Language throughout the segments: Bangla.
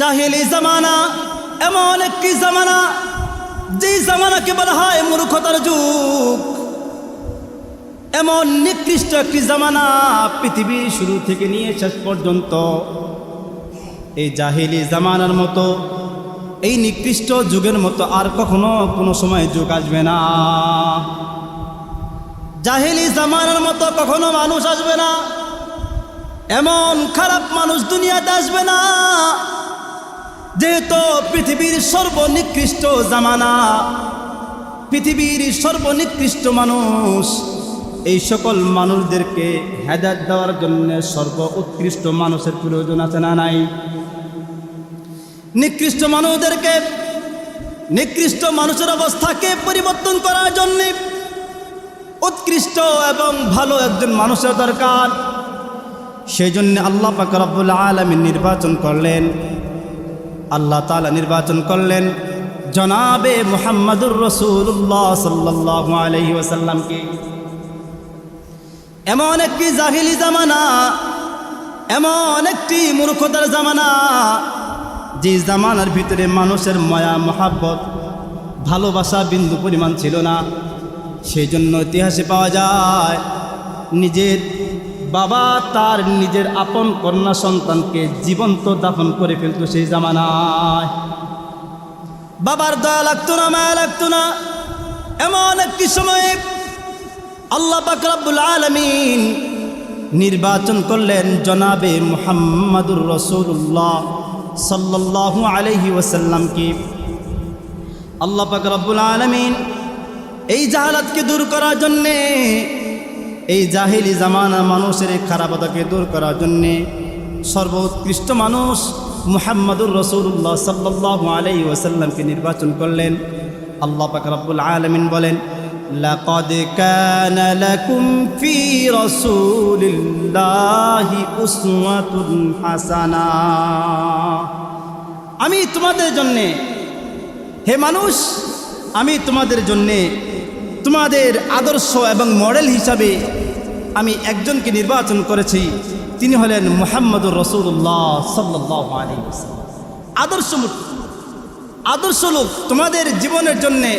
জাহিলি জামানা, এমন একটি জামানা, যেই জামানাকে বলা হয় মূর্খতার যুগ। এমন নিকৃষ্ট একটি জামানা পৃথিবীর শুরু থেকে নিয়ে শেষ পর্যন্ত। এই জাহিলি জামানার মতো, এই নিকৃষ্ট যুগের মতো আর কখনো কোনো সময় যুগ আসবে না। জাহিলি জামানার মতো কখনো মানুষ আসবে না। এমন খারাপ মানুষ দুনিয়াতে আসবে না। যেহেতু পৃথিবীর সর্বনিকৃষ্ট জামানা, পৃথিবীর সর্বনিকৃষ্ট মানুষ, এই সকল মানুষদেরকে হেদায়ত দেওয়ার জন্য সর্ব উৎকৃষ্ট মানুষের প্রয়োজন আছে না নাই? নিকৃষ্ট মানুষদেরকে, নিকৃষ্ট মানুষের অবস্থাকে পরিবর্তন করার জন্য উৎকৃষ্ট এবং ভালো একজন মানুষের দরকার। সেই জন্য আল্লাহ পাক রব্বুল আলমী নির্বাচন করলেন। আল্লাহ তালা নির্বাচন করলেন। জনাবে মোহাম্মদুর রসুল্লাহ সাল্লাহ আলহি ওসাল্লামকে এমন একটি জাহিলি জামানা, এমন একটি মূর্খতার জামানা, যে জামানার ভিতরে মানুষের মায়া, মহাব্বত, ভালোবাসা বিন্দু পরিমাণ ছিল না। সেই জন্য ইতিহাসে পাওয়া যায়, নিজের বাবা তার নিজের আপন কন্যা সন্তানকে জীবন্ত দাফন করে ফেলত সেই জামানায়। বাবার দয়া লাগতো না, মায়া লাগতো না। এমন একটি সময়ে আল্লাহ বাকরাবুল আলমিন নির্বাচন করলেন জনাবে মুহাম্মাদুর রসুল্লাহ সাল্লাহ আলহি ওসাল্লামকে আল্লাহ পাক রব্বুল আলমিন এই জাহালাতকে দূর করার জন্যে এই জাহিলি জামানা মানুষের এই খারাপতাকে দূর করার জন্যে সর্বোৎকৃষ্ট মানুষ মুহাম্মদুর রসুল্লাহ সাল্লাহ আলাই ওসাল্লামকে নির্বাচন করলেন আল্লাহ পাক রব্বুল আলমিন বলেন لقد كان لكم في رسول الله أسوة حسنة আমি তোমাদের জন্যে হে মানুষ আমি তোমাদের জন্যে তোমাদের আদর্শ এবং মডেল হিসাবে আমি একজনকে নির্বাচন করেছি, তিনি হলেন মোহাম্মদুর রসুল্লাহ সাল্লাহ আদর্শ আদর্শ লোক তোমাদের জীবনের জন্যে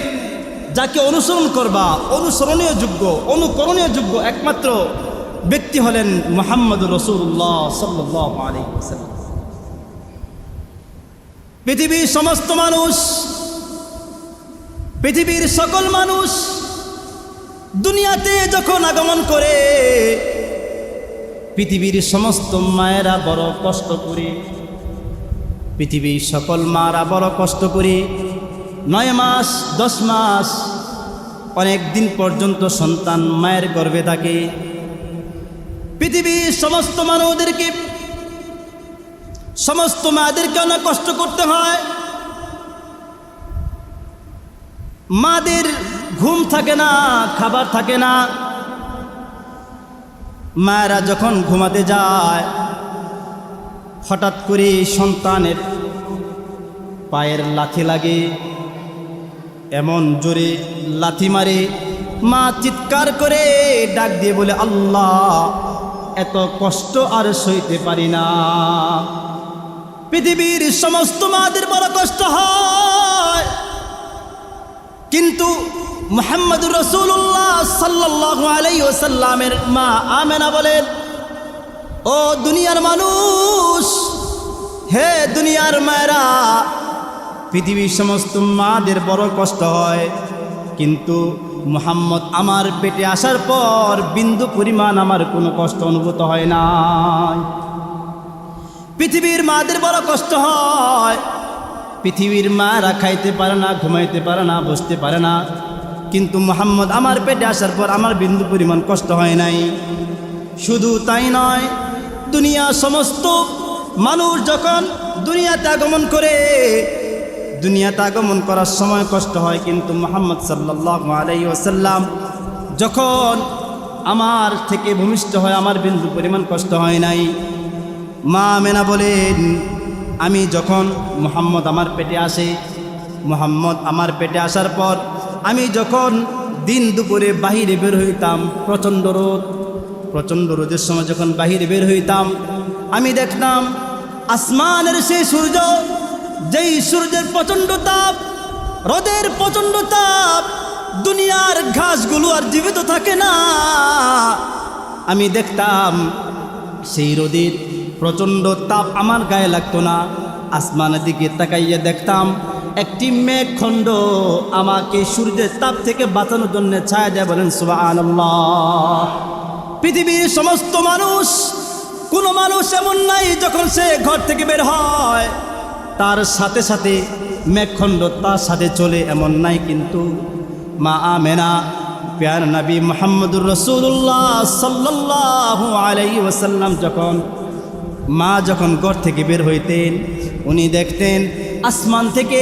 যাকে অনুসরণ করবা, অনুসরণীয় যোগ্য, অনুকরণীয় যোগ্য একমাত্র ব্যক্তি হলেন মোহাম্মদুর রসুল্লাহ সাল্লাহ পৃথিবীর সমস্ত মানুষ, পৃথিবীর সকল মানুষ দুনিয়াতে যখন আগমন করে, পৃথিবীর সমস্ত মায়েরা বড় কষ্ট করে, পৃথিবীর সকল মারা বড় কষ্ট করে, নয় মাস, দশ মাস, অনেক দিন পর্যন্ত সন্তান মায়ের গর্ভে থাকে। পৃথিবীর সমস্ত মানুষদেরকে, সমস্ত মাদেরকে অনেক কষ্ট করতে হয়। মাদের ঘুম থাকে না, খাবার থাকে না। মায়েরা যখন ঘুমাতে যায়, হঠাৎ করে সন্তানের পায়ের লাথি লাগে, এমন জোরে লাথি মারে। মা চিৎকার করে ডাক দিয়ে বলে, আল্লাহ, এত কষ্ট আর সইতে পারি না। পৃথিবীর সমস্ত মাদের বড় কষ্ট হয়। কিন্তু মোহাম্মদুর রসুল্লাহ সাল্লাহ আলাই ওসাল্লামের মা আমেনা বলেন, ও দুনিয়ার মানুষ, হে দুনিয়ার মায়েরা, পৃথিবীর সমস্ত মাদের বড় কষ্ট হয়। কিন্তু মুহাম্মদ আমার পেটে আসার পর বিন্দু পরিমাণ আমার কোনো কষ্ট অনুভূত হয় না পৃথিবীর মাদের বড় কষ্ট হয়। পৃথিবীর মারা খাইতে পারে না, ঘুমাইতে পারে না, বসতে পারে না। কিন্তু মোহাম্মদ আমার পেটে আসার পর আমার বিন্দু পরিমাণ কষ্ট হয় নাই। শুধু তাই নয়, দুনিয়া সমস্ত মানুষ যখন দুনিয়াতে আগমন করে, দুনিয়াতে আগমন করার সময় কষ্ট হয়। কিন্তু মোহাম্মদ সাল্লাহ আলাই ওসাল্লাম যখন আমার থেকে ভূমিষ্ঠ হয়, আমার বিন্দু পরিমাণ কষ্ট হয় নাই। মা মেনা বলেন আমি যখন মোহাম্মদ আমার পেটে আসে, মোহাম্মদ আমার পেটে আসার পর আমি যখন দিন দুপুরে বাহিরে বের হইতাম, প্রচণ্ড রোদ, প্রচণ্ড রোদের সময় যখন বাহিরে বের হইতাম, আমি দেখতাম আসমানের সেই সূর্য, যেই সূর্যের প্রচণ্ড তাপ, রোদের প্রচণ্ড তাপ, দুনিয়ার ঘাসগুলো আর জীবিত থাকে না। আমি দেখতাম সেই রোদের প্রচণ্ড তাপ আমার গায়ে লাগতো না। আসমানের দিকে তাকাইয়ে দেখতাম, একটি মেঘখণ্ড আমাকে সূর্যের তাপ থেকে বাঁচানোর জন্য ছায়া দেয় বলেন সুবাহ পৃথিবীর সমস্ত মানুষ, কোনো মানুষ এমন নাই যখন সে ঘর থেকে বের হয়। তার সাথে সাথে মেঘখণ্ড তার সাথে চলে এমন নাই কিন্তু মা আমেনা প্যার নবী মোহাম্মদুর রসুল্লাহ সাল্লাহ আলাই ওসাল্লাম যখন মা যখন ঘর থেকে বের হইতেন, উনি দেখতেন আসমান থেকে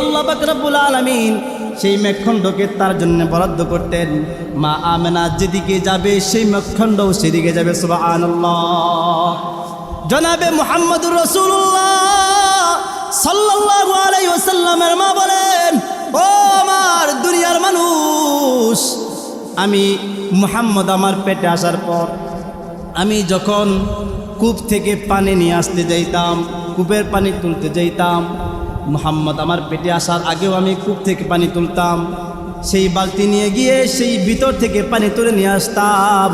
আল্লাহ বাকরাবুল আলমিন সেই মেঘখণ্ডকে তার জন্য বরাদ্দ করতেন। মা আমেনা যেদিকে যাবে, সেই মেঘখণ্ডও সেদিকে যাবে সুবাহ জনাবে মোহাম্মদুর রসুল্লাহ সাল্লাল্লাহু আলাইহি ওয়াসাল্লামের মা বলেন, ও আমার দুনিয়ার মানুষ, আমি মুহাম্মদ আমার পেটে আসার পর, আমি যখন কূপ থেকে পানি নিয়ে আসতে যাইতাম, কূপের পানি তুলতে যাইতাম। মুহাম্মদ আমার পেটে আসার আগেও আমি কূপ থেকে পানি তুলতাম। সেই বালতি নিয়ে গিয়ে সেই ভিতর থেকে পানি তুলে নিয়ে আসতাম।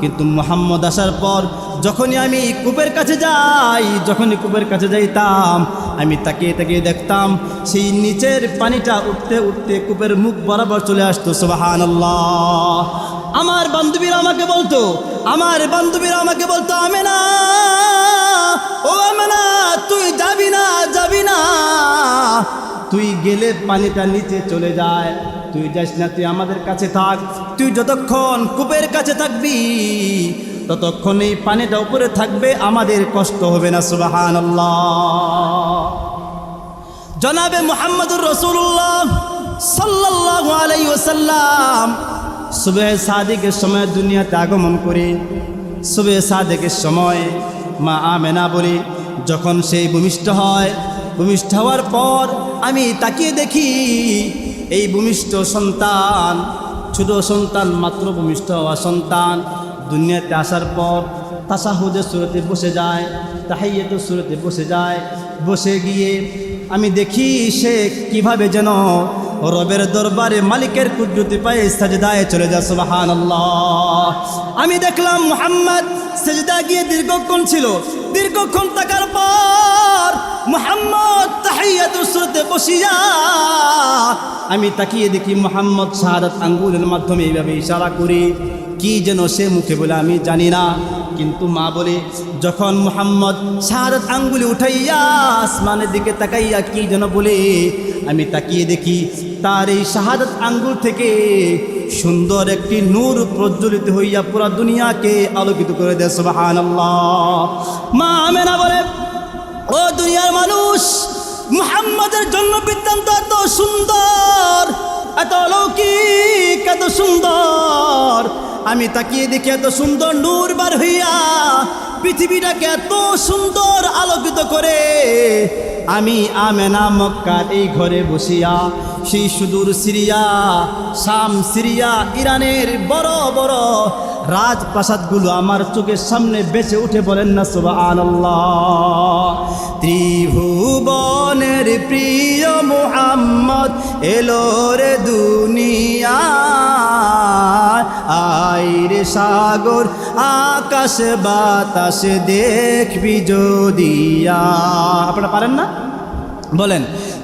কিন্তু মুহাম্মদ আসার পর যখনই আমি কূপের কাছে যাই, যখনই কূপের কাছে যাইতাম, আমি তাকিয়ে তাকিয়ে দেখতাম সেই নিচের পানিটা উঠতে উঠতে কূপের মুখ বরাবর চলে আসতো সুবাহান আমার বান্ধবীরা আমাকে বলতো, আমার বান্ধবীরা আমাকে বলতো আমি না ও আমেনা, তুই যাবি না যাবি না। তুই গেলে পানিটা নিচে চলে যায়। তুই যাস না, তুই আমাদের কাছে থাক। তুই যতক্ষণ কূপের কাছে থাকবি ততক্ষণ এই পানিটা উপরে থাকবে। আমাদের কষ্ট হবে না সুবাহান জনাবে মোহাম্মদুর রসুল্লাহ সাল্লাহ আলাই ওসাল্লাম সুবে সাদিকের সময় দুনিয়াতে আগমন করে। সুবে সাদিকের সময় মা আমেনা বলে, যখন সেই ভূমিষ্ঠ হয়, ভূমিষ্ঠ হওয়ার পর আমি তাকিয়ে দেখি, এই ভূমিষ্ঠ সন্তান, ছোট সন্তান, মাত্র ভূমিষ্ঠ হওয়া সন্তান, দুনিয়াতে আসার পর তাসাহুদের সুরতে বসে যায় তাহাইয়েতের সুরতে বসে যায়, বসে গিয়ে আমি দেখি সে কীভাবে যেন রবের দরবারে মালিকের কুদ্রুতি পায়ে সাজদায় চলে যায় সুবাহান আমি দেখলাম মুহাম্মদ সেজদা গিয়ে দীর্ঘক্ষণ ছিল। দীর্ঘক্ষণ থাকার পর মুহাম্মদ তাহিয়াতুর সুরতে বসিয়া আমি তাকিয়ে দেখি মোহাম্মদ শাহাদাত আঙ্গুলের মাধ্যমে এইভাবে ইশারা করি। কি যেন সে মুখে বলে আমি জানি না। কিন্তু মা বলে, যখন মোহাম্মদ শাহাদাত আঙ্গুলি উঠাইয়া আসমানের দিকে তাকাইয়া কি যেন বলে, আমি তাকিয়ে দেখি তার এই শাহাদত আঙ্গুল থেকে সুন্দর একটি নূর প্রজ্বলিত হইয়া পুরা দুনিয়াকে আলোকিত করে দেয় সুবাহান মা আমেনা বলে, ও দুনিয়ার মানুষ, মুহাম্মাদের জন্য বৃত্তান্ত এত সুন্দর, এত অলৌকিক, এত সুন্দর আমি তাকিয়ে দেখি এত সুন্দর নূর বার হইয়া পৃথিবীটাকে এত সুন্দর আলোকিত করে। আমি আমেনা মক্কার এই ঘরে বসিয়া, সেই সুদূর সিরিয়া, শাম সিরিয়া, ইরানের বড় বড় রাজপ্রাসাদগুলো আমার চোখের সামনে বেঁচে উঠে বলেন না সুবাহ ত্রিভুবনের প্রিয় মোহাম্মদ এলো রে দুনিয়া আইরে সাগর, আকাশ, বাতাস দেখবি যদিয়া। আপনারা পারেন না? বলেন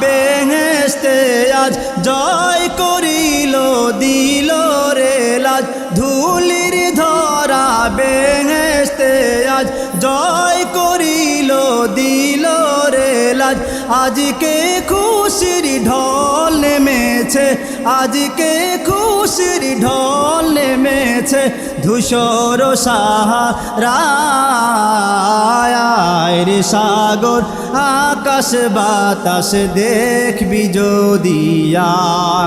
বেহেস্তে আজ জয় করিল, দিল রে লাজ। ধুলির ধরা বেহেস্তে আজ জয় করিল, দিল রে লাজ। আজকে খুশির ঢল নেমেছে, আজকে খুশির ঢল নেমেছে, ধূসর সাহারায় রে সাগর। আকাশ বাতাস দেখবি যদিয়া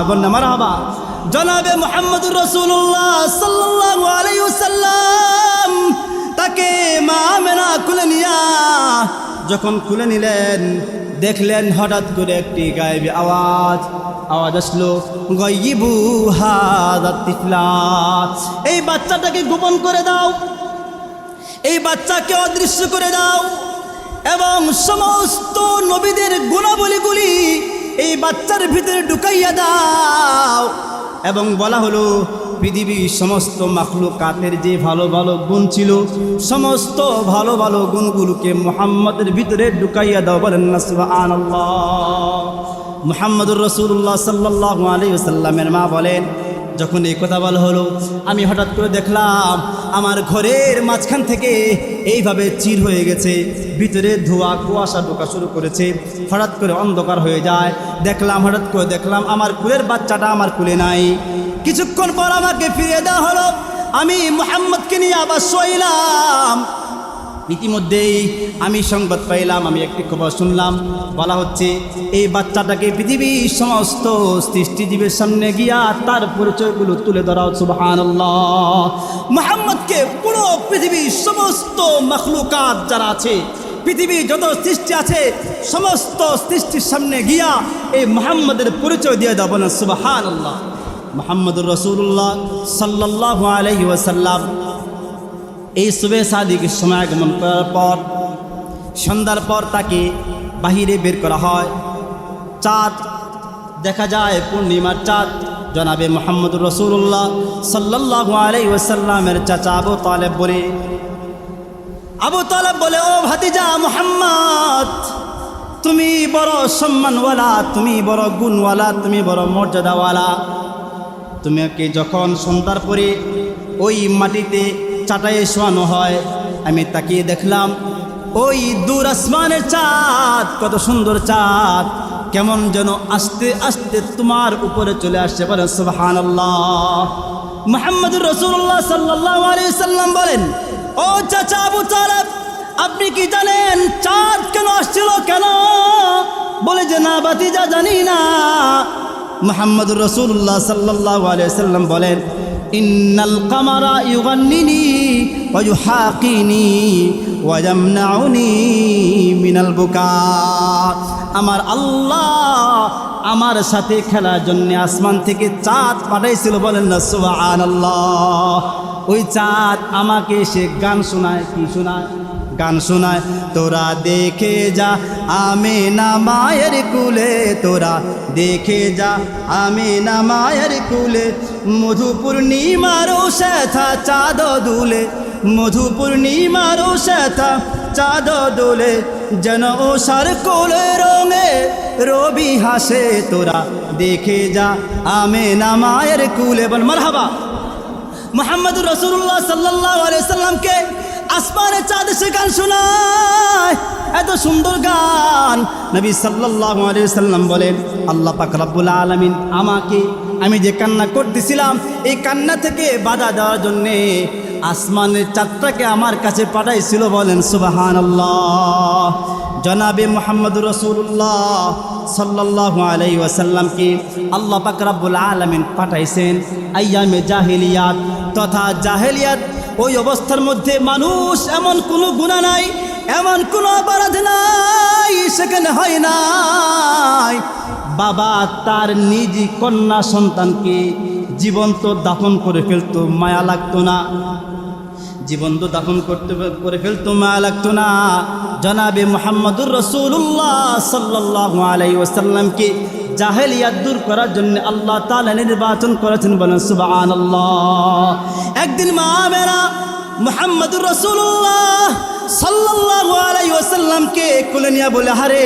বন্যা মার হাবা জনাবে মোহাম্মদুর রসুল্লাহ আলাইহি তাকে মা মেনা খুলে নিয়া যখন খুলে নিলেন, দেখলেন হঠাৎ করে একটি গায়েবী আওয়াজ। আওয়াজ আসলো গইবু হাদা এই বাচ্চাটাকে গোপন করে দাও। এই বাচ্চাকে অদৃশ্য করে দাও। এবং সমস্ত নবীদের গুণাবলীগুলি এই বাচ্চার ভিতরে ঢুকাইয়া দাও। এবং বলা হলো, পৃথিবীর সমস্ত মাখলুকাতের যে ভালো ভালো গুণ ছিল, সমস্ত ভালো ভালো গুণগুলোকে মোহাম্মদের ভিতরে ঢুকাইয়া দাও বলেন না, সুবহানাল্লাহ। মুহাম্মদুর রসুল্লাহ সাল্লাহ আলী সাল্লামের মা বলেন যখন এই কথা বলা হলো, আমি হঠাৎ করে দেখলাম আমার ঘরের মাঝখান থেকে এইভাবে চির হয়ে গেছে, ভিতরে ধোয়া কুয়াশা ঢোকা শুরু করেছে, হঠাৎ করে অন্ধকার হয়ে যায়। দেখলাম, হঠাৎ করে দেখলাম আমার কুলের বাচ্চাটা আমার কুলে নাই। কিছুক্ষণ পর আমাকে ফিরিয়ে দেওয়া হলো, আমি মোহাম্মদকে নিয়ে আবার শোইলাম ইতিমধ্যেই আমি সংবাদ পাইলাম, আমি একটি খবর শুনলাম। বলা হচ্ছে, এই বাচ্চাটাকে পৃথিবীর সমস্ত সৃষ্টিজীবের সামনে গিয়া তার পরিচয়গুলো তুলে ধরা সুবাহান মোহাম্মদকে পুরো পৃথিবীর সমস্ত মখলুকাত যারা আছে, পৃথিবীর যত সৃষ্টি আছে, সমস্ত সৃষ্টির সামনে গিয়া এই মোহাম্মদের পরিচয় দিয়ে দেবো না সুবাহান আল্লাহ মোহাম্মদুর রসুল্লাহ সাল্লাহ আলহি ওয়াসাল্লাম এই শুভে সাদিকের সময় আগমন করার পর, সন্ধ্যার পর তাকে বাহিরে বের করা হয়। চাঁদ, দেখা যায় পূর্ণিমার চাঁদ, জনাবে মোহাম্মদ রসুল্লাহ সাল্লাহ আলাই ওসাল্লামের চাচা আবু তালেব বলে, আবু তালেব বলে, ও ভাতিজা মোহাম্মদ, তুমি বড় সম্মানওয়ালা, তুমি বড় গুণওয়ালা, তুমি বড় মর্যাদাওয়ালা। তোমাকে যখন সন্ধ্যার পরে ওই মাটিতে চাটাইয়ে শোয়ানো হয়। আমি তাকিয়ে দেখলাম, ওই দূর আসমানের চাঁদ, কত সুন্দর চাঁদ। কেমন যেন আস্তে আস্তে তোমার উপরে চলে আসছে। বলেন সুবাহান মোহাম্মদ রসুল্লাহ সাল্লাহ সাল্লাম বলেন, ও চাচা আবু তালেব, আপনি কি জানেন চাঁদ কেন আসছিল কেন? বলে যে, না বাতিজা জানি না। মোহাম্মদ রসুল্লাহ সাল্লাহ আলিয়াল্লাম বলেন ইন্নাল কামারা ইউগান্নিনি ওয়ুহাকিনি ওয়াজামনাউনি মিনাল বুকা। আমার আল্লাহ আমার সাথে খেলার জন্য আসমান থেকে চাঁদ পাঠাইছিল বলেন না, সুবহানাল্লাহ। ওই চাঁদ আমাকে সে গান শোনায়, কি শোনায়? গান শোনায়, তোরা দেখে যা, আমি না মায়ের কুলে, তোরা দেখে যা, আমি না মায়ের কুলে মধু পূর্ণিমারও শেথা চাঁদ দুলে মধু পূর্ণিমারও শেথা চাঁদ দোলে, যেন ও সার কোলে রঙে রবি হাসে, তোরা দেখে যা, আমি না মায়ের কুলে। বল, মারহাবা। মোহাম্মদ রসুল্লাহ সাল্লাহ সাল্লামকে আসমানে চাঁদ সে গান শোনায়। এত সুন্দর গান। নবী সাল্লাহ সাল্লাম বলেন, আল্লাহ পাক রব্বুল আলমিন আমাকে, আমি যে কান্না করতেছিলাম, এই কান্না থেকে বাধা দেওয়ার জন্যে আসমানের চাঁদটাকে আমার কাছে পাঠাইছিল বলেন সুবাহান আল্লাহ জনাবে মোহাম্মদ রসুল্লাহ সাল্লাহ আলাই ওয়াসাল্লামকে আল্লাহ পাক রব্বুল আলমিন পাঠাইছেন আয়ামে জাহেলিয়াত তথা জাহেলিয়াত ওই অবস্থার মধ্যে মানুষ এমন কোনো গুণা নাই, এমন কোনো অপরাধ নাই, সেখানে হয় নাই। বাবা তার নিজ কন্যা সন্তানকে জীবন্ত দাফন করে ফেলতো, মায়া লাগতো না। জীবন্ত দাফন করতে করে ফেলতো, মায়া লাগতো না। জনাবে মোহাম্মদুর রসুল্লাহ সাল্লাহ আলাই ওসাল্লামকে জাহেলিয়াত দূর করার জন্য আল্লাহ তালা নির্বাচন করেছেন বলেন সুবাহ একদিন মা মেরা মোহাম্মদুর রসুল্লাহ সাল্লাহ আলাই ওসাল্লামকে কোলে নিয়ে বলে হারে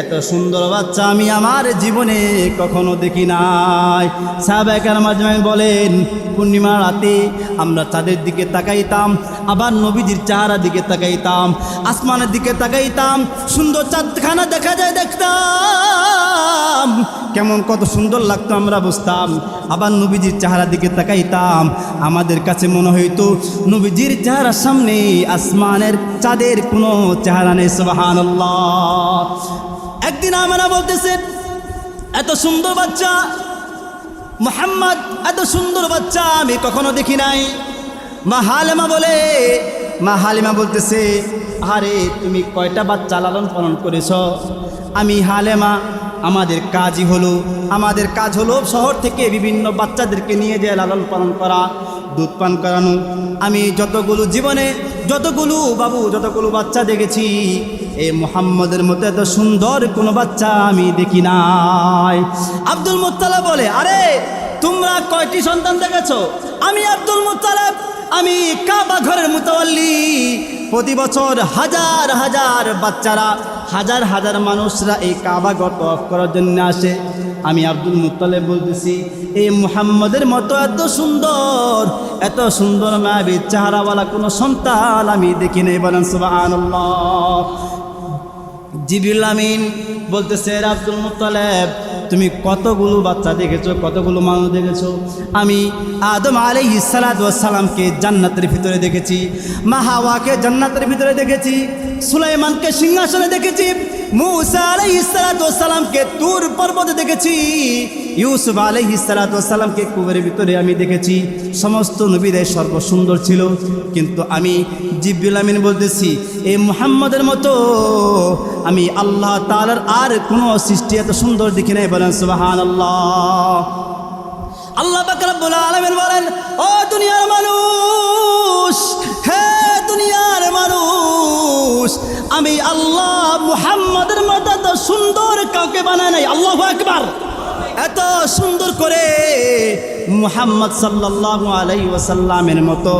এত সুন্দর বাচ্চা আমি আমার জীবনে কখনো দেখি নাই। সাহাবাহার মাঝে বলেন পূর্ণিমা রাতে আমরা চাঁদের দিকে তাকাইতাম, আবার নবীজির চেহারা দিকে তাকাইতাম, আসমানের দিকে তাকাইতাম, সুন্দর চাঁদখানা দেখা যায় দেখতাম। কেমন কত সুন্দর লাগতো আমরা বুঝতাম, আবার নবীজির চেহারা দিকে তাকাইতাম। আমাদের কাছে মনে হইতো, নবীজির চেহারার সামনে আসমানের চাঁদের কোনো চেহারা নেই সুবাহান একদিন আমরা বলতেছেন এত সুন্দর বাচ্চা, মোহাম্মদ, এত সুন্দর বাচ্চা আমি কখনো দেখি নাই। মা হালেমা বলে, মা হালিমা বলতেছে, আরে তুমি কয়টা বাচ্চা লালন পালন করেছ? আমি, হালেমা, আমাদের কাজই হলো, আমাদের কাজ হলো শহর থেকে বিভিন্ন বাচ্চাদেরকে নিয়ে যেয়ে লালন পালন করা, দুধ পান করানো। আমি যতগুলো জীবনে, যতগুলো বাবু, যতগুলো বাচ্চা দেখেছি এই মোহাম্মদের মতো এত সুন্দর কোনো বাচ্চা আমি দেখি নাই। আব্দুল মুত্তালা বলে, আরে, তোমরা কয়টি সন্তান দেখেছ? আমি আব্দুল মুত্তালাব, আমি কাবা ঘরের মুতাল্লি প্রতি বছর হাজার হাজার বাচ্চারা, হাজার হাজার মানুষরা এই কাবা ঘর তফ করার জন্য আসে। আমি আব্দুল মুতালেব বলতেছি এই মুহাম্মদের মতো এত সুন্দর এত সুন্দর মায়াবী চেহারাওয়ালা কোনো সন্তান আমি দেখি নাই বলেন সুবহানাল্লাহ। জিবরিল আমিন বলতেছে "রে আব্দুল মুতালেব তুমি কতগুলো বাচ্চা দেখেছ, কতগুলো মানুষ দেখেছ? আমি আদম আলী সালামকে জান্নাতের ভিতরে দেখেছি মা হাওয়াকে জান্নাতের ভিতরে দেখেছি, সুলাইমানকে সিংহাসনে দেখেছি, মুসা আলী সালামকে তুর পর্বতে দেখেছি। ইউসুফ আলহি সালাতামকে কুবের ভিতরে আমি দেখেছি। সমস্ত নবীদের সর্বসুন্দর ছিল। কিন্তু আমি জিব্বিল আমিন বলতেছি এই মুহাম্মদের মতো আমি আল্লাহ তালার আর কোনো সৃষ্টি এত সুন্দর দেখি নাই। বলেন সুবাহান আল্লাহ আল্লাহ বাকরাবুল আলমিন বলেন, ও দুনিয়ার মানুষ, হে দুনিয়ার মানুষ, আমি আল্লাহ মুহাম্মদের মতো এত সুন্দর কাউকে বানায় নাই। আল্লাহ একবার এত সুন্দর করে মুহাম্মদ সাল্লাল্লাহু আলাই ওয়াসাল্লামের মতো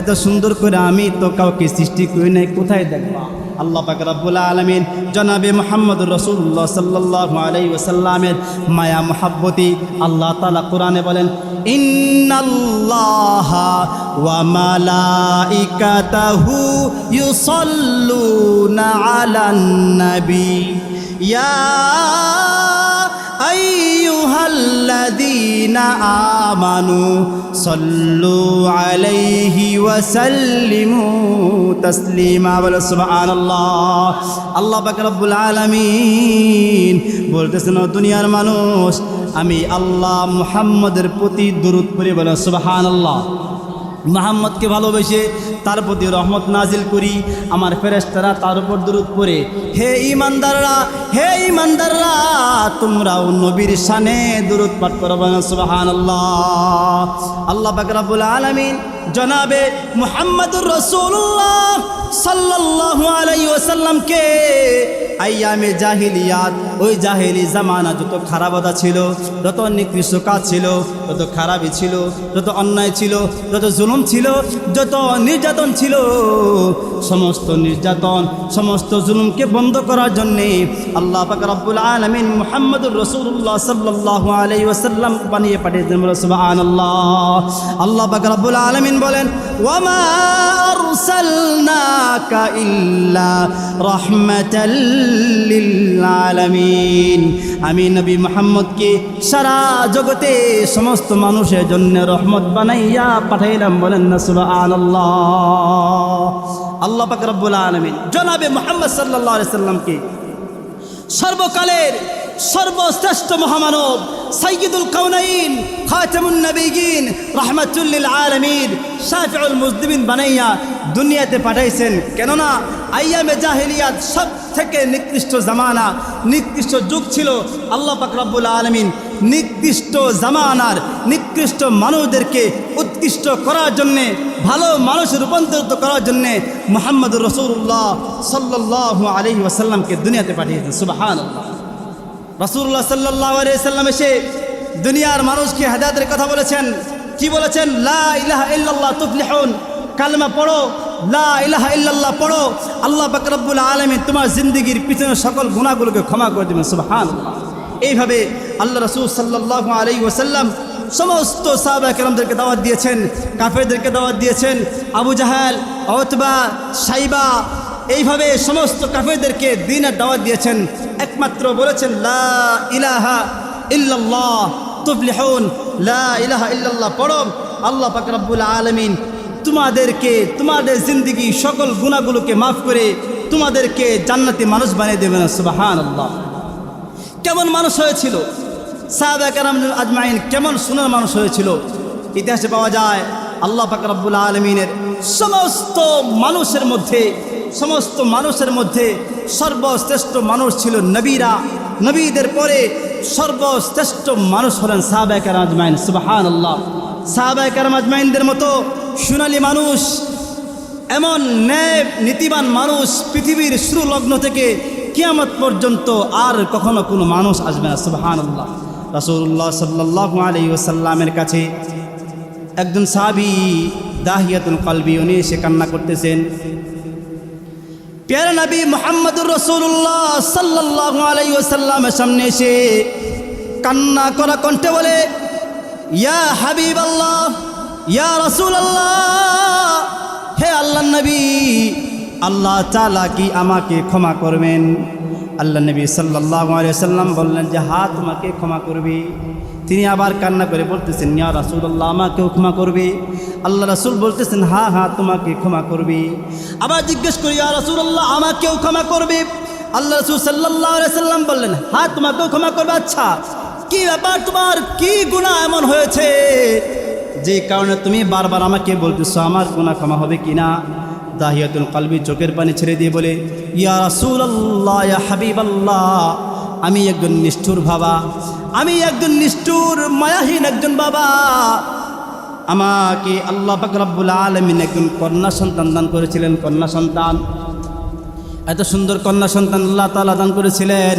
এত সুন্দর করে আমি তো কাউকে সৃষ্টি করি নাই, কোথায় দেখবা? আল্লাহ পাক আলমিন জনাবে মোহাম্মদ রসুল্লাহ সাল্লাহ আলাই ওসাল্লামের মায়া, মোহাব্বতি আল্লাহ তালা কোরআনে বলেন, ইন্নাল্লাহ ইয়া আইয়ুহাল্লাযীনা আমানু সাল্লু আলাইহি ওয়া সাল্লিমু তাসলিমা বলে সুবহানাল্লাহ। আল্লাহ পাক রব্বুল আলামিন বলতেছেন দুনিয়ার মানুষ, আমি আল্লাহ মুহাম্মাদের প্রতি দরুদ পড়ে বলে সুবহানাল্লাহ। আল্লাহ মোহাম্মদকে ভালোবেসে তার প্রতি রহমত নাজিল করি। আমার ফেরেস্তারা তার উপর দূরত পড়ে, হে ইমানদাররা হে ইমানদাররা তোমরাও নবীর সানে দূরত পাঠ না সুবাহান আল্লাহ আল্লাহ বাকরাবুল আলমিন জনাবে মোহাম্মদুর রসুল্লাহ সাল্লাল্লাহু আলাইহি ওয়াসাল্লামকে, আইয়ামে জাহিলিয়াত, ওই জাহিলি জামানা যত খারাপতা ছিল, যত নিকৃষ্ট কাজ ছিল, যত খারাপই ছিল, যত অন্যায় ছিল, যত জুলুম ছিল, যত নির্যাতন ছিল, সমস্ত নির্যাতন, সমস্ত জুলুমকে বন্ধ করার জন্যে আল্লাহ পাক রব্বুল আলমিন মুহাম্মদুর রসুল্লাহ সাল্লাল্লাহু আলাই ওয়াসাল্লাম বানিয়ে পাঠিয়েছেন সুবহানাল্লাহ। আল্লাহ পাক রব্বুল আলমিন বলেন ওয়ামা আরসালনাকা ইল্লা রাহমাতাল আলামিন আমি নবী মুহাম্মদকে সারা জগতে সমস্ত মানুষের জন্য রহমত বানাইয়া পাঠাইলাম বলেন না, সুবহানাল্লাহ। আল্লাহ পাক রব্বুল আলামিন জনাবে মুহাম্মদ আলাইহি সাল্লামকে সর্বকালের সর্বশ্রেষ্ঠ মহামানব সাইয়দুল কাউনাইন খাতামুন নবীগিন রহমাতুল্লিল আলমিন, শাফিউল মুজদিবিন বানাইয়া দুনিয়াতে পাঠাইছেন। কেননা আইয়ামে জাহিলিয়াত সব থেকে নিকৃষ্ট জামানা, নিকৃষ্ট যুগ ছিল আল্লাহ পাক রব্বুল আলমিন। নিকৃষ্ট জামানার, নিকৃষ্ট মানুষদেরকে উৎকৃষ্ট করার জন্যে, ভালো মানুষ রূপান্তরিত করার জন্যে মোহাম্মদুর রসুল্লাহ সাল্লাহ আলহি ওয়াসাল্লামকে দুনিয়াতে পাঠিয়েছেন। সুবাহান রসুল্লাহ সাল্লাহ আলিয়াল্লাম এসে দুনিয়ার মানুষকে হেদায়তের কথা বলেছেন। কি বলেছেন? লা ইলাহা ইল্লাল্লাহ কালমা পড়ো। লা ইলাহা পড়ো। আল্লাহ বাকরবুল আলমী তোমার জিন্দগির পিছনে সকল গুণাগুলোকে ক্ষমা করে দেবেন। সুবাহান এইভাবে আল্লাহ রসুল সাল্লাহ আলী ওসাল্লাম সমস্ত সাহাবা কেরামদেরকে দাওয়াত দিয়েছেন, কাফেরদেরকে দাওয়াত দিয়েছেন। আবু জাহাল অতবা সাইবা এইভাবে সমস্ত কাফেরদেরকে দিনের দাওয়াত দিয়েছেন। একমাত্র বলেছেন, লা ইলাহা ইল্লাল্লাহ, তুফলিহুন, লা ইলাহা ইল্লাল্লাহ, পড়ো। আল্লাহ পাক রব্বুল আলামিন তোমাদেরকে, তোমাদের জিন্দগি সকল গুণাগুলোকে মাফ করে তোমাদেরকে জান্নাতি মানুষ বানিয়ে দেবেন। সুবহানাল্লাহ। কেমন মানুষ হয়েছিল? সাহাবা কারাম আজমাইন কেমন সুন্দর মানুষ হয়েছিল? ইতিহাসে পাওয়া যায়, আল্লাহ পাক রব্বুল আলমিনের সমস্ত মানুষের মধ্যে সমস্ত মানুষের মধ্যে সর্বশ্রেষ্ঠ মানুষ ছিল নবীরা। নবীদের পরে সর্বশ্রেষ্ঠ মানুষ হলেন সাহাবা কারাম আজমাইন সুবাহান আল্লাহ সাহাবা কারাম আজমাইনদের মতো সোনালী মানুষ, এমন ন্যায় নীতিবান মানুষ পৃথিবীর শুরু লগ্ন থেকে কিয়ামত পর্যন্ত আর কখনো কোনো মানুষ আসবে না সুবাহান আল্লাহ রাসুল্লাহ সাল্লাহ আলী ওসাল্লামের কাছে একজন সাহাবি দাহিয়াতুল কালবি, উনি এসে কান্না করতেছেন। পেয়ারা নবী মোহাম্মদুর রসুল্লাহ সাল্লাহ আলাই ওসাল্লামের সামনে এসে কান্না করা কণ্ঠে বলে, ইয়া হাবিব আল্লাহ ইয়া রসুল আল্লাহ হে আল্লাহ নবী, আল্লাহ চালা কি আমাকে ক্ষমা করবেন? আল্লাহ নবী সাল্লাহ সাল্লাম বললেন যে হা তোমাকে ক্ষমা করবে। তিনি আবার কান্না করে বলতেছেন, ইয়া রাসুল্লাহ আমাকেও ক্ষমা করবে। আল্লাহ রাসুল বলতেছেন, হা হা, তোমাকে ক্ষমা করবে। আবার জিজ্ঞেস করি, ইয়া রাসুল্লাহ আমাকেও ক্ষমা করবে? আল্লাহ রসুল সাল্লাহ সাল্লাম বললেন, হা, তোমাকেও ক্ষমা করবে? আচ্ছা কি ব্যাপার তোমার? কি গুণা এমন হয়েছে? যে কারণে তুমি বারবার আমাকে বলতেছো, আমার গুণা ক্ষমা হবে কি না? দাহিয়াতুল কালবি চোখের পানি ছেড়ে দিয়ে বলে, ইয়া রাসুল আল্লাহ ইয়া হাবিব আল্লাহ আমি একজন নিষ্ঠুর বাবা, আমি একজন নিষ্ঠুর, মায়াহীন একজন বাবা। আমাকে আল্লাহ ফাকরাবুল আলমিন একজন কন্যা সন্তান দান করেছিলেন, কন্যা সন্তান। এত সুন্দর কন্যা সন্তান আল্লাহ তালা দান করেছিলেন।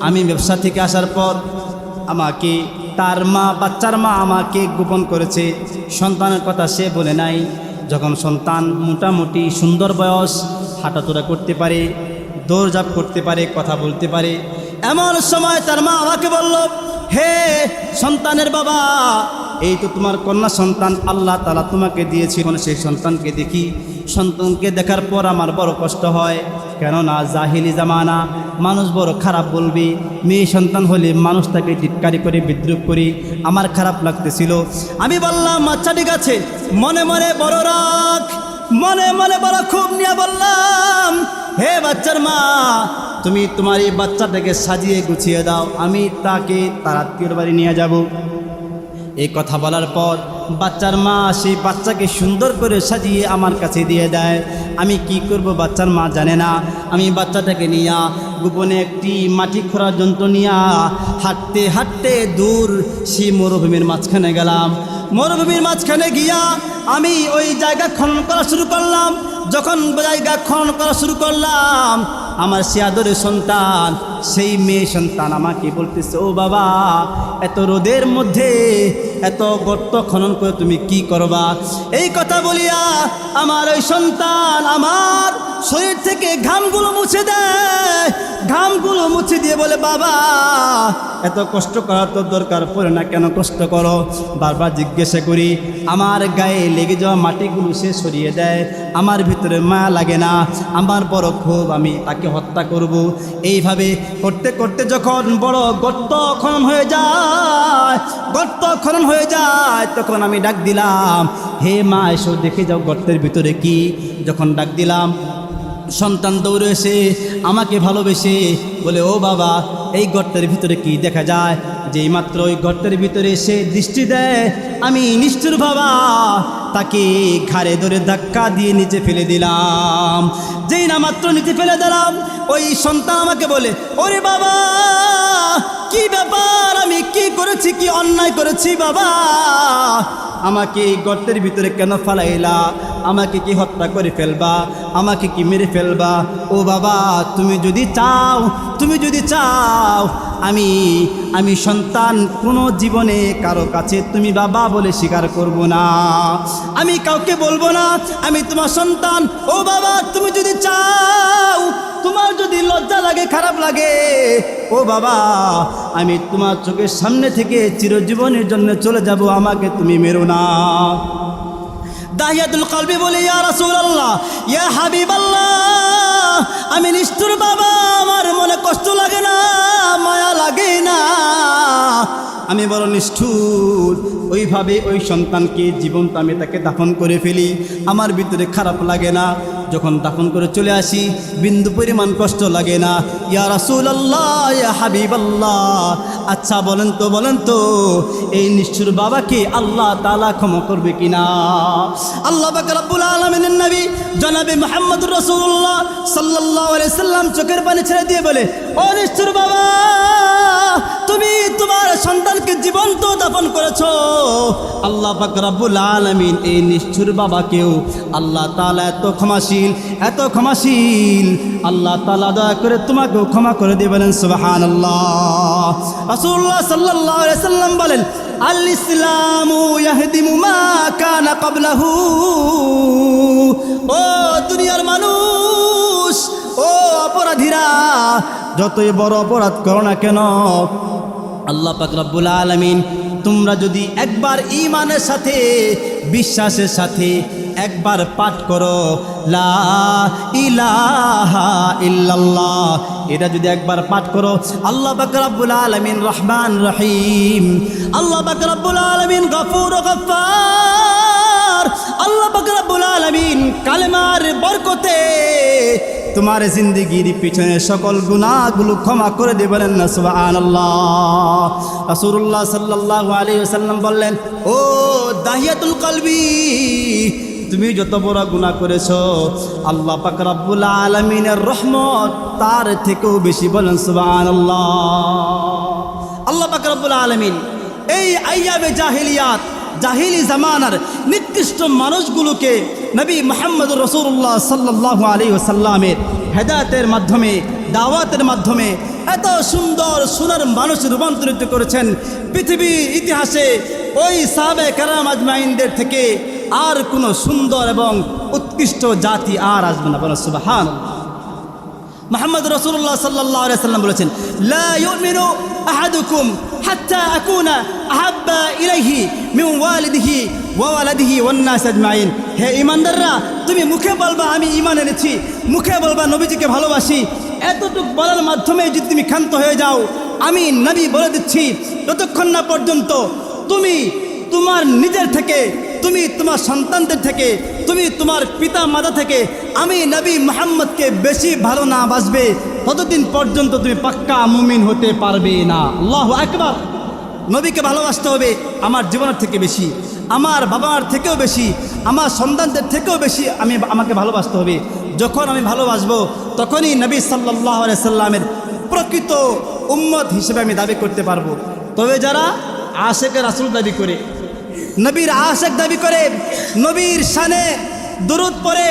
আমি ব্যবসা থেকে আসার পর আমাকে, তার মা, বাচ্চার মা আমাকে গোপন করেছে। সন্তানের কথা সে বলে নাই। যখন সন্তান মোটামুটি সুন্দর বয়স হাঁটাচোরা করতে পারে, দৌড়ঝাঁপ করতে পারে, কথা বলতে পারে এমন সময় তার মা আমাকে বলল, হে সন্তানের বাবা, এই তো তোমার কন্যা সন্তান, আল্লাহ তালা তোমাকে দিয়েছি। মানে সেই সন্তানকে দেখি, সন্তানকে দেখার পর আমার বড় কষ্ট হয়। কেননা জাহিলি জামানা, মানুষ বড় খারাপ বলবে। মেয়ে সন্তান হলে মানুষ তাকে টিটকারি করে, বিদ্রুপ করি আমার খারাপ লাগতেছিল। আমি বললাম আচ্ছা ঠিক আছে। মনে মনে বড় রাখ মনে মনে বড় খুব নিয়ে বললাম, হে বাচ্চার মা তুমি তোমার এই বাচ্চাটাকে সাজিয়ে গুছিয়ে দাও, আমি তাকে তার আত্মীয়র বাড়ি নিয়ে যাব। এই কথা বলার পর বাচ্চার মা সেই বাচ্চাকে সুন্দর করে সাজিয়ে আমার কাছে দিয়ে দেয়। আমি কি করব বাচ্চার মা জানে না। আমি বাচ্চাটাকে নিয়া গোপনে একটি মাটি খোঁড়ার যন্ত্র নিয়া হাঁটতে হাঁটতে দূর সেই মরুভূমির মাঝখানে গেলাম। মরুভূমির মাঝখানে গিয়া আমি ওই জায়গা খনন করা শুরু করলাম। যখন জায়গা খনন করা শুরু করলাম আমার সে আদরের সন্তান, সেই মেয়ে সন্তান আমাকে বলতেছে, ও বাবা, এত রোদের মধ্যে এত গর্ত খনন করে তুমি কি করবা? এই কথা বলিয়া আমার ওই সন্তান আমার শরীর থেকে ঘামগুলো মুছে দেয়। ঘামগুলো মুছে দিয়ে বলে, বাবা, এত কষ্ট করার তো দরকার, পড়ে না কেন কষ্ট করো? বারবার জিজ্ঞাসা করি, আমার গায়ে লেগে যাওয়া মাটিগুলো সে সরিয়ে দেয়? আমার ভিতরে মা লাগে না। আমার বড় ক্ষোভ, আমি তাকে হত্যা করব। এইভাবে করতে করতে যখন বড় গর্ত খনন হয়ে যায়, গর্ত খনন হয়ে যায়, তখন আমি ডাক দিলাম, হে মা, এসো দেখে যাও গর্তের ভিতরে কি? যখন ডাক দিলাম সন্তান দৌড়ে আমাকে ভালোবেসে বলে, ও বাবা, এই গর্তের ভিতরে কি দেখা যায়? যেই মাত্র ওই গর্তের ভিতরে এসে দৃষ্টি দেয়, আমি নিষ্ঠুর বাবা। তাকে ঘাড়ে ধরে ধাক্কা দিয়ে নিচে ফেলে দিলাম। যেই না মাত্র নিচে ফেলে দিলাম, ওই সন্তান আমাকে বলে, ওরে বাবা, কি ব্যাপার? আমি কি করেছি? কি অন্যায় করেছি বাবা? আমাকে এই গর্তের ভিতরে কেন ফালাইলা? আমাকে কি হত্যা করে ফেলবা? আমাকে কি মেরে ফেলবা? ও বাবা, তুমি যদি চাও, তুমি যদি চাও, আমি আমি সন্তান কোনো জীবনে কারও কাছে তুমি বাবা বলে স্বীকার করব না। আমি কাউকে বলব না, আমি তোমার সন্তান। ও বাবা, তুমি যদি চাও, তোমার যদি লজ্জা লাগে, খারাপ লাগে ও বাবা, আমি তোমার চোখের সামনে থেকে চিরজীবনের জন্য চলে যাব, আমাকে তুমি মেরো না। দাহিয়াতুল কলবি বলে, ইয়া রাসূলুল্লাহ, ইয়া হাবিবাল্লাহ, আমি নিষ্ঠুর বাবা, আমার মনে কষ্ট লাগে না, মায়া লাগে না। আমি বড় নিষ্ঠুর। ওইভাবে ওই সন্তানকে জীবনটা আমি তাকে দাফন করে ফেলি। আমার ভিতরে খারাপ লাগে না। যখন দাফন করে চলে আসি, বিন্দু পরিমাণ কষ্ট লাগে না। ইয়া রাসুল আল্লাহ ইয়া হাবিব আল্লাহ আচ্ছা বলেন তো বলেন তো, এই নিষ্ঠুর বাবাকে আল্লাহ তালা ক্ষমা করবে কিনা? আল্লাহ বাক রব্বুল আলমিনের নবী জনাবে মোহাম্মদ রসুল্লাহ সাল্লাহ সাল্লাম চোখের পানি ছেড়ে দিয়ে বলে, ও নিষ্ঠুর বাবা তুমি তোমার সন্তানকে জীবন্ত দাপন করেছ। আল্লাহ রব্বুল আলমিন এই নিষ্ঠুর বাবাকেও আল্লাহ তালা এত ক্ষমাশীল এত ক্ষমাশীল। আল্লাহ তালা দয়া করে তোমাকেও ক্ষমা করে দেবেন সুবাহান আল্লাহ রাসূলুল্লাহ সাল্লাল্লাহু আলাইহি সাল্লাম বলেন আল ইসলামু মা কানা ক্বাবলাহু। ও দুনিয়ার মানুষ ও অপরাধীরা, যতই বড় অপরাধ করো না কেন, আল্লাহ রব্বুল আলামিন, তোমরা যদি একবার ইমানের সাথে, বিশ্বাসের সাথে একবার পাঠ করো এটা যদি একবার পাঠ করো, আল্লাহ পাক রব্বুল আলামিন রহমান রহিম, আল্লাহ পাক আলমিন গফুর ও গফফার, আল্লাহ পাক রব্বুল আলামিন কালেমার বরকতে তোমার জিন্দগির পিছনে সকল গুণাগুলো ক্ষমা করে দেবেন না, সুবহানাল্লাহ। রাসূলুল্লাহ সাল্লাল্লাহু আলাইহি ওয়াসাল্লাম বললেন, ও দাহিয়াতুল কলবি, তুমি যত বড় গুনাহ করেছ, আল্লাহ পাক আলামিনের রহমত তার থেকেও বেশি বলেন, সুবহানাল্লাহ। আল্লাহ পাক আলামিন এই আইয়াবে জাহিলিয়াত, জাহিলি জামানার নিকৃষ্ট মানুষগুলোকে নবী মোহাম্মদ রসুল্লাহ সাল্লাহ আলী ওসাল্লামের হেদায়তের মাধ্যমে, দাওয়াতের মাধ্যমে এত সুন্দর, সুনার মানুষ রূপান্তরিত করেছেন পৃথিবীর ইতিহাসে ওই সাহাবে কারাম আজমাইনদের থেকে আর কোনো সুন্দর এবং উৎকৃষ্ট জাতি আর আসবে না। বলো সুবাহান মোহাম্মদ রসুল্লাহ সাল্লাহ সাল্লাম বলেছেন, লা আহাদুকুম হাত্তা আকুনা আহাব্বা ইলাইহি মিন ওয়ালিদিহি ওয়া হে ইমানদাররা তুমি মুখে বলবা, আমি ইমান এনেছি। মুখে বলবা, নবীজিকে ভালোবাসি। এতটুকু বলার মাধ্যমে যদি তুমি ক্ষান্ত হয়ে যাও, আমি নবী বলে দিচ্ছি, যতক্ষণ না পর্যন্ত তুমি তোমার নিজের থেকে, তুমি তোমার সন্তানদের থেকে, তুমি তোমার পিতা মাতা থেকে, আমি নবী মোহাম্মদকে বেশি ভালো না বাসবে, ততদিন পর্যন্ত তুমি পাক্কা মুমিন হতে পারবে না। আল্লাহ একবার নবীকে ভালোবাসতে হবে, আমার জীবনের থেকে বেশি। আমার বাবা মার থেকেও বেশি, আমার সন্তানদের থেকেও বেশি আমি আমাকে ভালোবাসতে হবে। যখন আমি ভালোবাসবো, তখনই নবী সাল্লাহ সাল্লামের প্রকৃত উম্মত হিসেবে আমি দাবি করতে পারব। তবে যারা আশেকের রাসুল দাবি করে, নবীর আশেক দাবি করে, নবীর শানে দরুদ পরে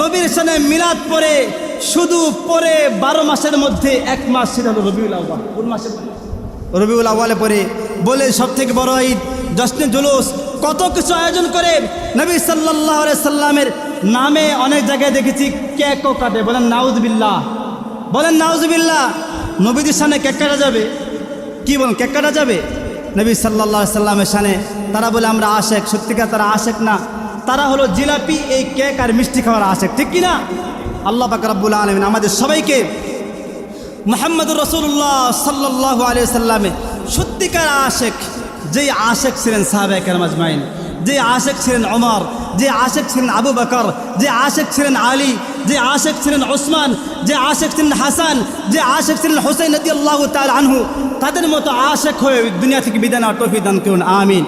নবীর শানে মিলাদ পরে শুধু পরে বারো মাসের মধ্যে এক মাস সেটা হলো রবিউল আহ্বান কোন মাসে রবিউল আহ্বালে পরে বলে সব থেকে বড় ঈদ, জশ্নে জুলুস কত কিছু আয়োজন করে নবী সাল্লাহ সাল্লামের নামে অনেক জায়গায় দেখেছি কেকও কাটে। বলেন, নাউজবিল্লাহ। বলেন, নাউজবিল্লাহ। নবীদের সামনে কেক কাটা যাবে? কি বলেন, কেক কাটা যাবে? নবী সাল্লাহ সাল্লামের সানে তারা বলে, আমরা আশেক। সত্যিকার তারা আশেক না। তারা হলো জিলাপি, এই কেক আর মিষ্টি খাওয়ার আশেক। ঠিক কি না? আল্লাহ পাক রাব্বুল আলমিন আমাদের সবাইকে মোহাম্মদুর রসুল্লাহ সাল্লাহ আলিয়া সাল্লামে সত্যিকার আশেক যেই আশেক ছিলেন সাহাবেক মাজমাইন যে আশেক ছিলেন অমর যে আশেক ছিলেন আবু বকর যে আশেক ছিলেন আলী যে আশেক ছিলেন ওসমান যে আশেক ছিলেন হাসান যে আশেক ছিলেন হোসেন নদী আল্লাহ তাল আনহু, তাদের মতো আশেক হয়ে দুনিয়া থেকে বিদায় আর টফি দান করুন, আমিন।